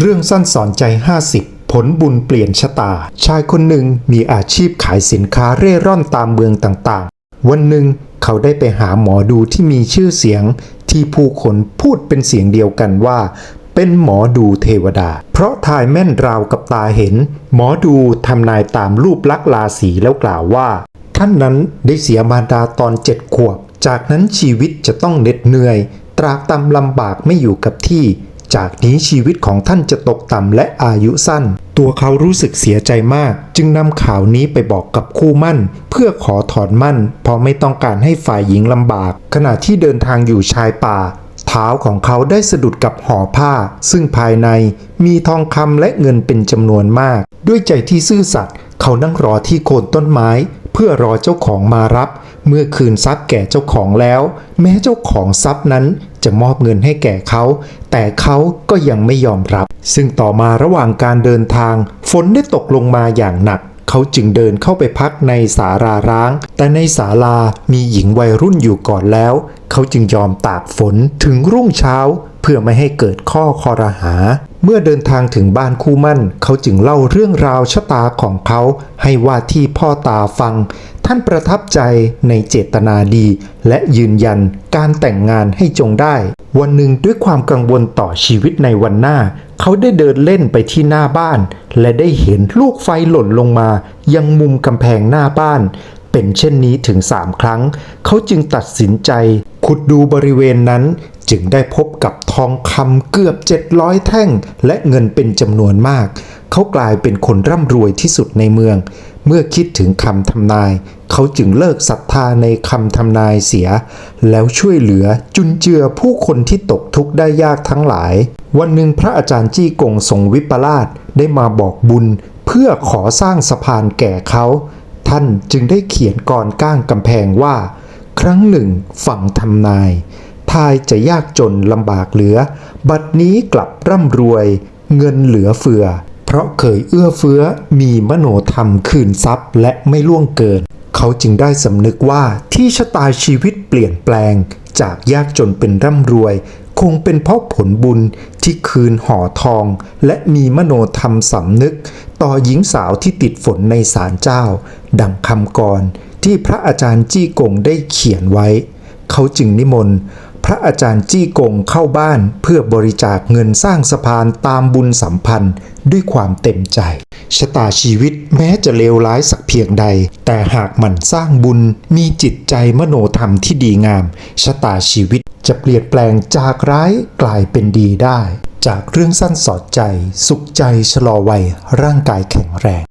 เรื่องสั้นสอนใจ 50 ผลบุญเปลี่ยนชะตา ชายคนหนึ่งมีอาชีพขายสินค้าเร่ร่อนตามเมืองต่างๆ วันหนึ่งเขาได้ไปหาหมอดูที่มีชื่อเสียง ที่ผู้คนพูดเป็นเสียงเดียวกันว่า เป็นหมอดูเทวดา เพราะทายแม่นราวกับตาเห็น หมอดูทำนายตามรูปลักษณ์ราศีแล้วกล่าวว่า ท่านนั้นได้เสียมารดาตอนเจ็ดขวบ จากนั้นชีวิตจะต้องเหน็ดเหนื่อย ตรากตำลำบากไม่อยู่กับที่ จากนี้ชีวิตของท่านจะตกต่ำและอายุสั้น ตัวเขารู้สึกเสียใจมาก จึงนำข่าวนี้ไปบอกกับคู่มั่น เพื่อขอถอนมั่น เพราะไม่ต้องการให้ฝ่ายหญิงลำบาก ขณะที่เดินทางอยู่ชายป่า เท้าของเขาได้สะดุดกับห่อผ้า ซึ่งภายในมีทองคำและเงินเป็นจำนวนมาก ด้วยใจที่ซื่อสัตย์เขานั่งรอที่โคนต้นไม้ พื่อรอเจ้าของมารับ เมื่อคืนทรัพย์แก่เจ้าของแล้ว แม้เจ้าของทรัพย์นั้นจะมอบเงินให้แก่เขา แต่เขาก็ยังไม่ยอมรับ ซึ่งต่อมาระหว่างการเดินทาง ฝนได้ตกลงมาอย่างหนัก เขาจึงเดินเข้าไปพักในศาลาร้าง แต่ในศาลามีหญิงวัยรุ่นอยู่ก่อนแล้ว เขาจึงยอมตากฝนถึงรุ่งเช้า เพื่อไม่ให้เกิดข้อคอรหา เมื่อเดินทางถึงบ้านคู่มั่น เขาจึงเล่าเรื่องราวชะตาของเขาให้ว่าที่พ่อตาฟัง ท่านประทับใจในเจตนาดี และยืนยันการแต่งงานให้จงได้ วันหนึ่งด้วยความกังวลต่อชีวิตในวันหน้า เขาได้เดินเล่นไปที่หน้าบ้าน และได้เห็นลูกไฟหล่นลงมา ยังมุมกำแพงหน้าบ้าน เป็นเช่นนี้ถึงสามครั้ง เขาจึงตัดสินใจขุดดูบริเวณนั้น จึงได้พบกับทองคำเกือบ 700 แท่ง และเงินเป็นจำนวนมาก เขากลายเป็นคนร่ำรวยที่สุดในเมือง เมื่อคิดถึงคำทำนาย เขาจึงเลิกศรัทธาในคำทำนายเสีย แล้วช่วยเหลือจุนเจือผู้คนที่ตกทุกข์ได้ยากทั้งหลาย วันหนึ่งพระอาจารย์จี้กงทรงวิปลาสได้มาบอกบุญ เพื่อขอสร้างสะพานแก่เขา ท่านจึงได้เขียนกรก้างกำแพงว่า ครั้งหนึ่งฝั่งทำนาย ทายจะยากจนลำบากเหลือ บัดนี้กลับร่ำรวย เงินเหลือเฟือ เพราะเคยเอื้อเฟื้อมีมโนธรรมคืนทรัพย์และไม่ล่วงเกิน เขาจึงได้สำนึกว่าที่ชะตาชีวิตเปลี่ยนแปลง จากยากจนเป็นร่ำรวย คงเป็นเพราะผลบุญที่คืนห่อทอง และมีมโนธรรมสำนึก ต่อหญิงสาวที่ติดฝนในศาลเจ้า ดังคำกรที่พระอาจารย์จี้กงได้เขียนไว้ เขาจึงนิมนต์ ระอาจารย์จี้กงเข้าบ้านเพื่อบริจาคเงินสร้างสะพานตามบุญสัมพันธ์ด้วยความเต็มใจ ชะตาชีวิตแม้จะเลวร้ายสักเพียงใด แต่หากหมันสร้างบุญมีจิตใจมโนธรรมที่ดีงาม ชะตาชีวิตจะเปลี่ยนแปลงจากร้ายกลายเป็นดีได้ จากเรื่องสั้นสอดใจ สุขใจชะลอวัยร่างกายแข็งแรง